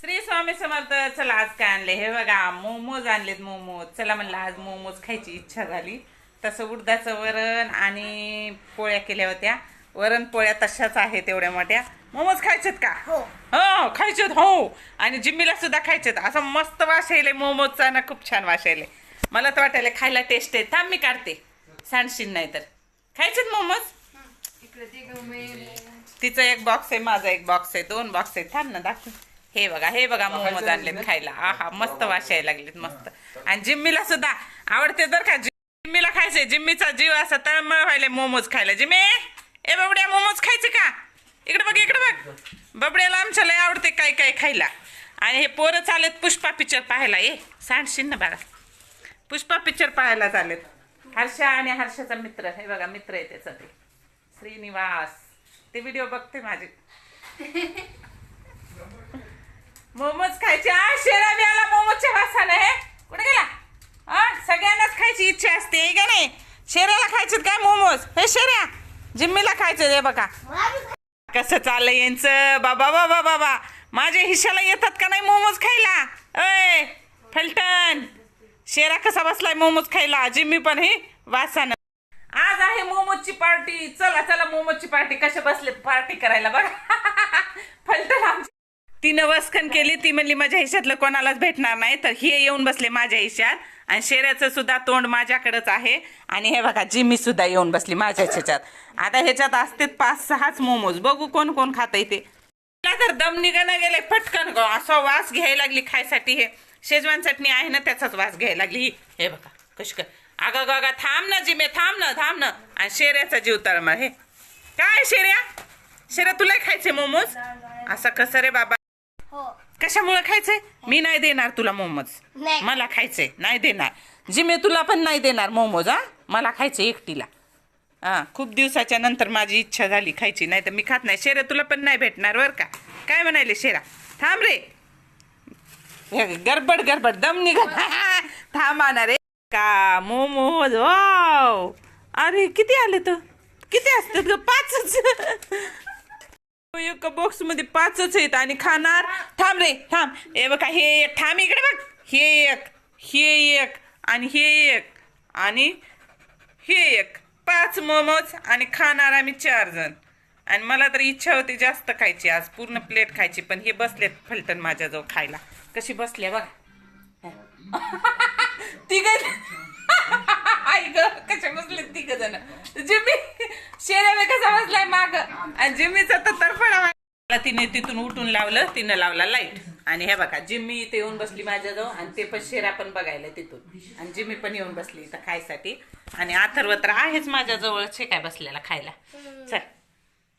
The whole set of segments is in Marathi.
श्री स्वामी समर्थ चला आज काय आणले हे बघा मोमोज आणलेत मोमोज. चला म्हणलं आज मोमोज खायची इच्छा झाली. तसं उडदाचं वरण आणि पोळ्या केल्या होत्या. वरण पोळ्या तशाच आहेत तेवढ्या मोठ्या. मोमोज खायचेत का? हो. हो खायचेत हो. आणि जिम्मीला सुद्धा खायचेत. असं मस्त वास यायले मोमोजचा ना खूप छान वास यायले. मला तर वाटायला खायला टेस्ट आहे. थांब मी काढते. सांडशीन नाही तर. खायचेत मोमोज? तिचा एक बॉक्स आहे माझा एक बॉक्स आहे. दोन बॉक्स आहे थांब ना दाखव. हे बघा हे बघा मोमोज आणलेत खायला. आहा मस्त वास यायला लागलेत मस्त. आणि जिम्मीला सुद्धा आवडते बरं का जिम्मीला खायचंय जिम्मीचा जीव असा तळमळ व्हायला मोमोज खायला. जिम्मी ए बबड्या मोमोज खायचे का? इकडे बघ इकडे बघ. बबड्याला आमच्या लय आवडते काय काय खायला. आणि हे पोरं चालेत पुष्पा पिक्चर पाहायला ए सांडशील ना बघा पुष्पा पिक्चर पाहायला चालेत हर्षा आणि हर्षाचा मित्र हे बघा मित्र आहे त्याचा ते. श्रीनिवास. ते व्हिडिओ बघते माझे मोमोज खायचे आ शेरा बी आला मोमोजच्या वासाला हे कुठे गेला हा सगळ्यांनाच खायची इच्छा असते का नाही? शेऱ्याला खायचे काय मोमोज? हे शेऱ्या जिम्मीला खायचे हे बघा. कसं चाललंय यांचं? बाबा बाबा बाबा माझ्या हिश्याला येतात का नाही मोमोज खायला? अय फलटण. शेरा कसा बसलाय मोमोज खायला? जिम्मी पण हे वासानं. आज आहे मोमोजची पार्टी. चला चला मोमोजची पार्टी. कशा बसले पार्टी करायला बघा. फलटण आमची. तिनं वसखन केली ती म्हणली माझ्या हिश्यातलं कोणालाच भेटणार नाही तर हे येऊन बसले माझ्या हिश्यात आणि शेऱ्याचं सुद्धा तोंड माझ्याकडेच आहे आणि हे बघा जिमी सुद्धा येऊन बसली माझ्या ह्याच्यात आता ह्याच्यात असते पाच सहाच मोमोज. बघू कोण कोण खात ते. तर दम निघणं गेले पटकन गो. असा वास घ्यायला लागली खायसाठी हे. शेजवान चटणी आहे ना त्याचाच वास घ्यायला लागली. ही. हे बघा कशी कर अगं ग थांब ना जिमे थांब ना थांब ना. आणि शेऱ्याचा जीव तळमळ हे. काय शेऱ्या? शेऱ्या तुला खायचे मोमोज? असं कसं रे बाबा? कशामुळे खायचंय? मी नाही देणार तुला मोमोज. नाही. मला खायचंय. नाही देणार. जिमे तुला पण नाही देणार मोमोज हा? मला खायचे एकटीला. हा खूप दिवसाच्या नंतर माझी इच्छा झाली खायची नाही तर मी खात नाही. शेरा तुला पण नाही भेटणार बर का? काय म्हणाले शेरा? थांब रे. हे गडबड गडबड. दम निघत थांबा रे. का मोमोज? वाव. अरे किती आले तर? किती असतात ग? पाचच. एका बॉक्समध्ये पाचच आहेत आणि खाणार. थांब रे थांब. ए बघा हे एक. थांब इकडे बघ. हे एक हे एक आणि हे एक आणि हे एक. पाच मोमोज आणि खाणार आम्ही चार जण. आणि मला तर इच्छा होती जास्त खायची आज. पूर्ण प्लेट खायची पण हे बसलेत फलटण माझ्याजवळ खायला. कशी बसले बघा. तिघ आई ग कशा बसले तिघ जण जिम्मी शेऱ्याने कसा बसलाय माग? आणि जिम्मीचा तर तरफडा तिने तिथून उठून लावलं तिनं लावला लाइट आणि हे बघा जिम्मी इथे येऊन बसली माझ्याजवळ आणि ते पण शेरा पण बघायला तिथून. आणि जिम्मी पण येऊन बसली इथं खायसाठी. आणि अथर्व तर आहेच माझ्याजवळच हे काय बसलेला खायला. चल.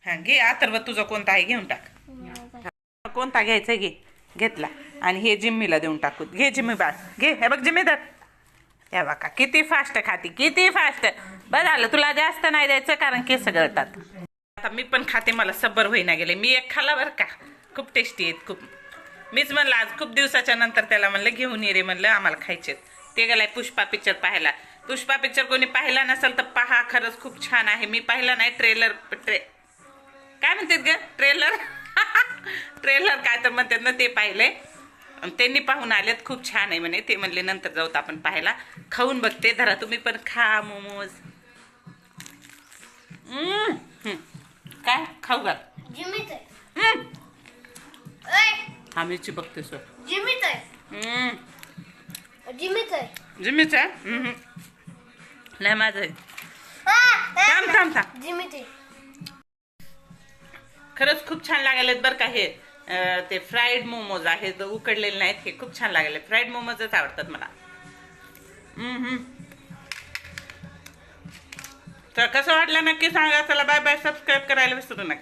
हा घे अथर्व तुझं कोणता आहे घेऊन टाक. कोणता घ्यायचा घे. घेतला. आणि हे जिम्मीला देऊन टाकू. घे जिम्मी बाळ. घे. हे बघ जिम्मेदार हे बघा किती फास्ट खाते किती फास्ट बरं झालं तुला जास्त नाही द्यायचं कारण केस गळतात. आता मी पण खाते मला सबर होईना गेले. मी एक खाला बरं का. खूप टेस्टी आहेत खूप. मीच म्हणलं आज खूप दिवसाच्या नंतर त्याला म्हणलं घेऊन ये रे म्हणलं आम्हाला खायचे ते गेलाय पुष्पा पिक्चर पाहायला. पुष्पा पिक्चर कोणी पाहिला नसेल तर पहा खरंच खूप छान आहे. मी पाहिला नाही ट्रेलर ट्रे काय म्हणतात ग? ट्रेलर ट्रेलर काय तर म्हणतात ना ते पाहिले त्यांनी पाहून आलेत खूप छान आहे म्हणे. ते म्हणले नंतर जाऊत आपण पाहायला. खाऊन बघते. धरा तुम्ही पण खा मोमोज. काय? खाऊ घाल. हा मिरची बघते सर जिमीत आहे. नाही माझं आहे. थांब थांब थांब. खरंच खूप छान लागलेत बरं का हे. ते फ्राईड मोमोज आहेत उकडलेले नाहीत हे खूप छान लागले. फ्राईड मोमोजच आवडतात मला. हम्म, हम्म. तर कसं वाटलं नक्की सांगा. चला बाय बाय सबस्क्राईब करायला विसरू नका.